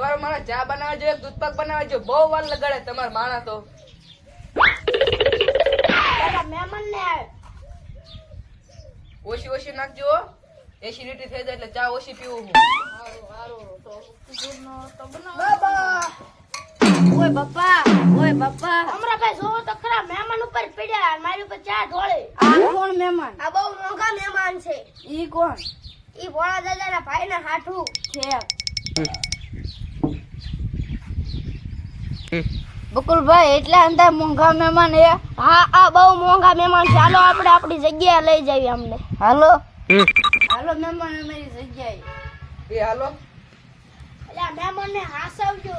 જો છે દૂધપાક બનાવવા છે બહુ વાર લગાડે તમારા માણા તો. ઓછી ઓછી નાખજો એસિડિટી થઈ જાય એટલે ચા ઓછી પીવું હું. બાબા! ઓય બાપા ઓય બાપા. અમરાભાઈ જોવો તો ખરા મહેમાન ઉપર પડ્યા મારી ઉપર ચા ઢોળે. આ કોણ મહેમાન આ બહુ મોંઘા મહેમાન છે. ઈ કોણ? ઈ ભોળા દાદાના ભાઈના હાઠું છે બકુલભાઈ એટલા અંદર મોંઘા મહેમાન એ હા આ બહુ મોંઘા મહેમાન છે. ચાલો આપણે આપણી જગ્યાએ લઈ જઈએ અમને. હાલો. હાલો મહેમાન અમારી જગ્યાએ. એ હાલો. એટલે મહેમાનને હાસવજો.